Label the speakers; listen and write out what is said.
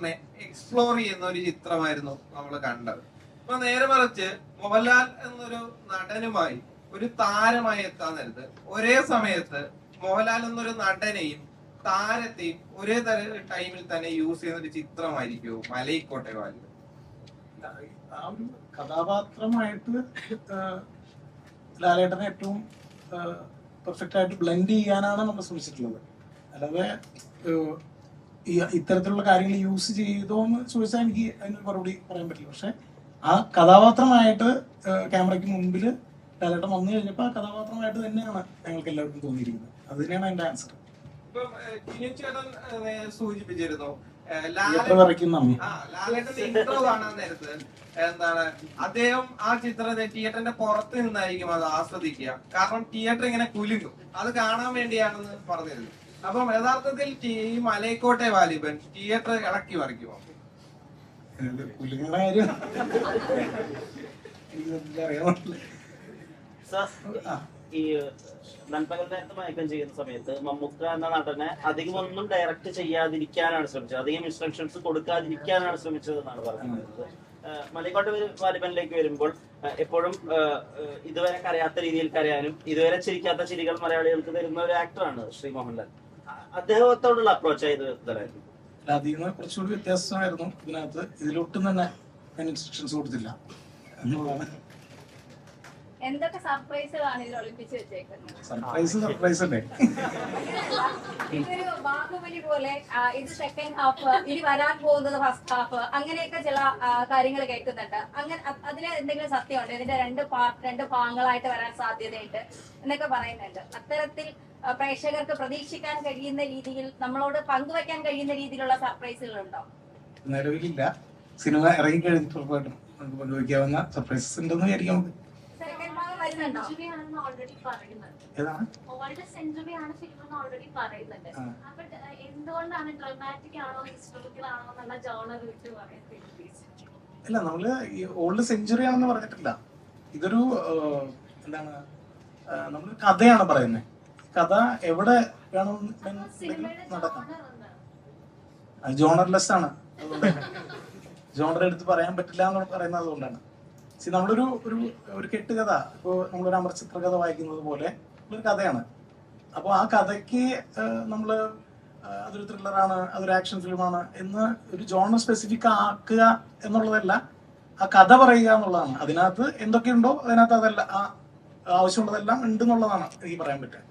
Speaker 1: ക്യാരക്ടറിനെ എക്സ്പ്ലോർ ചെയ്യുന്ന ഒരു ചിത്രമായിരുന്നു നമ്മൾ കണ്ടത്. അപ്പൊ നേരെ മറിച്ച് മോഹൻലാൽ എന്നൊരു നടനുമായി ഒരു താരമായി എത്താൻ നേരത്ത് ഒരേ സമയത്ത് മോഹൻലാൽ എന്നൊരു നടനെയും താരത്തെയും ഒരേ തര ടൈമിൽ തന്നെ യൂസ് ചെയ്യുന്ന ഒരു ചിത്രമായിരിക്കും മലയിക്കോട്ടെ വാൽ
Speaker 2: ആ ഒരു കഥാപാത്രമായിട്ട് ലാലേട്ടനെ ഏറ്റവും പെർഫെക്റ്റ് ആയിട്ട് ബ്ലെൻഡ് ചെയ്യാനാണ് നമ്മൾ ശ്രമിച്ചിട്ടുള്ളത്. അല്ലാതെ ഈ ഇത്തരത്തിലുള്ള കാര്യങ്ങൾ യൂസ് ചെയ്തോ എന്ന് ചോദിച്ചാൽ എനിക്ക് അതിന് മറുപടി പറയാൻ പറ്റില്ല. പക്ഷെ ആ കഥാപാത്രമായിട്ട് ക്യാമറയ്ക്ക് മുമ്പിൽ ലാലേട്ടൻ വന്നു കഴിഞ്ഞപ്പോൾ ആ കഥാപാത്രമായിട്ട് തന്നെയാണ് ഞങ്ങൾക്ക് എല്ലാവർക്കും തോന്നിയിരിക്കുന്നത്. അത് തന്നെയാണ് എന്റെ ആൻസർ
Speaker 1: സൂചിപ്പിച്ചിരുന്നു. എന്താണ് അദ്ദേഹം ആ ചിത്രത്തെ തിയേറ്ററിന്റെ പുറത്ത് നിന്നായിരിക്കും അത് ആസ്വദിക്കുക. കാരണം തിയേറ്റർ ഇങ്ങനെ കുലുങ്ങും. അത് കാണാൻ വേണ്ടിയാണെന്ന് പറഞ്ഞിരുന്നു. അപ്പം യഥാർത്ഥത്തിൽ ടി- ഈ മലയക്കോട്ടെ വാലിബൻ തിയേറ്റർ ഇളക്കി മറിക്കുമോ
Speaker 3: ഈ നൻപകൽ നേരത്തെ മയക്കം ചെയ്യുന്ന സമയത്ത് മമ്മൂക്ക എന്ന നടനെ അധികം ഒന്നും ഡയറക്റ്റ് ചെയ്യാതിരിക്കാനാണ് ശ്രമിച്ചത്. അധികം ഇൻസ്ട്രക്ഷൻസ് കൊടുക്കാതിരിക്കാനാണ് ശ്രമിച്ചത് എന്നാണ് പറയുന്നത് വരു- വാലിബനിലേക്ക് വരുമ്പോൾ എപ്പോഴും ഇതുവരെ കരയാത്ത രീതിയിൽ കരയാനും ഇതുവരെ ചിരിക്കാത്ത ചിരികൾ മലയാളികൾക്ക് തരുന്ന ഒരു ആക്ടറാണ് ശ്രീ മോഹൻലാൽ. അദ്ദേഹത്തോടുള്ള അപ്രോച്ച്
Speaker 2: ആയിരുന്നു അതിൽ നിന്ന് കുറച്ചുകൂടി വ്യത്യാസമായിരുന്നു. ഇതിനകത്ത് ഇതിലൊട്ടും തന്നെ ഞാൻ ഇൻസ്ട്രക്ഷൻസ് കൊടുത്തില്ല. എന്നുള്ളതാണ്.
Speaker 4: എന്തൊക്കെ സർപ്രൈസുകളാണ് ഇതിൽ ഒളിപ്പിച്ചു വെച്ചേക്കുന്നത്?
Speaker 2: സർപ്രൈസ് സർപ്രൈസ് അല്ലേ?
Speaker 4: ഇതൊരു ബാഹുബലി പോലെ ഇത് സെക്കൻഡ് ഹാഫ് ഇനി വരാൻ പോകുന്നത് ഫസ്റ്റ് ഹാഫ് അങ്ങനെയൊക്കെ ചില കാര്യങ്ങൾ കേൾക്കുന്നുണ്ട്. അങ്ങനെ അതിന് എന്തെങ്കിലും സത്യമുണ്ട്? ഇതിന്റെ രണ്ട് പാർട്ട് രണ്ട് ഭാഗങ്ങളായിട്ട് വരാൻ സാധ്യതയുണ്ട് എന്നൊക്കെ പറയുന്നുണ്ട്. അത്തരത്തിൽ പ്രേക്ഷകർക്ക് പ്രതീക്ഷിക്കാൻ കഴിയുന്ന രീതിയിൽ നമ്മളോട് പങ്കുവെക്കാൻ കഴിയുന്ന രീതിയിലുള്ള സർപ്രൈസുകൾ ഉണ്ടോ
Speaker 2: നിലവിലില്ല. സിനിമ ഇറങ്ങി കഴിഞ്ഞിട്ട് ഉറപ്പായിട്ടും നമുക്ക് പങ്കുവയ്ക്കാവുന്ന സർപ്രൈസസ് ഉണ്ടെന്ന് വിചാരിക്കാം നമുക്ക്.
Speaker 4: സെക്കൻഡ് ഭാഗം വരുന്നുണ്ടോ?
Speaker 5: സെഞ്ചുറി ആണെന്ന് ഓൾറെഡി പറയുന്നുണ്ട്.
Speaker 2: ഏതാണ്?
Speaker 5: ഓൾഡ് സെഞ്ചുറി ആണ് ഫിലിം ഓൾറെഡി പറയുന്നുണ്ട്.
Speaker 2: ആ.
Speaker 5: എന്തുകൊണ്ടാണ് ഡ്രമാറ്റിക് ആണോ ഹിസ്റ്റോറിക്കൽ ആണോ എന്നുള്ള ജോണർ വിട്ട്
Speaker 2: അല്ല നമ്മൾ ഈ ഓൾഡ് സെഞ്ചുറി ആണെന്ന് പറഞ്ഞിട്ടില്ല. ഇതൊരു എന്താണ് നമ്മൾ കഥയാണ് പറയുന്നത്. കഥ എവിടെ വേണമെന്നുണ്ടെങ്കിലും നടക്കാം. ജോണർലെസ് ആണ് ജോണർ എടുത്ത് പറയാൻ പറ്റില്ല എന്ന് പറയുന്നത് അതുകൊണ്ടാണ്. See, നമ്മളൊരു ഒരു ഒരു കെട്ടുകഥ. ഇപ്പോൾ നമ്മളൊരു അമർചിത്ര കഥ വായിക്കുന്നത് പോലെ ഒരു കഥയാണ്. അപ്പോൾ ആ കഥയ്ക്ക് നമ്മൾ അതൊരു ത്രില്ലറാണ് അതൊരു ആക്ഷൻ ഫിലിമാണ് എന്ന് ഒരു ജോണർ സ്പെസിഫിക് ആക്കുക എന്നുള്ളതല്ല ആ കഥ പറയുക എന്നുള്ളതാണ്. അതിനകത്ത് എന്തൊക്കെയുണ്ടോ അതിനകത്ത് അതല്ല ആ ആവശ്യമുള്ളതെല്ലാം ഉണ്ട് എന്നുള്ളതാണ് എനിക്ക് പറയാൻ പറ്റുക.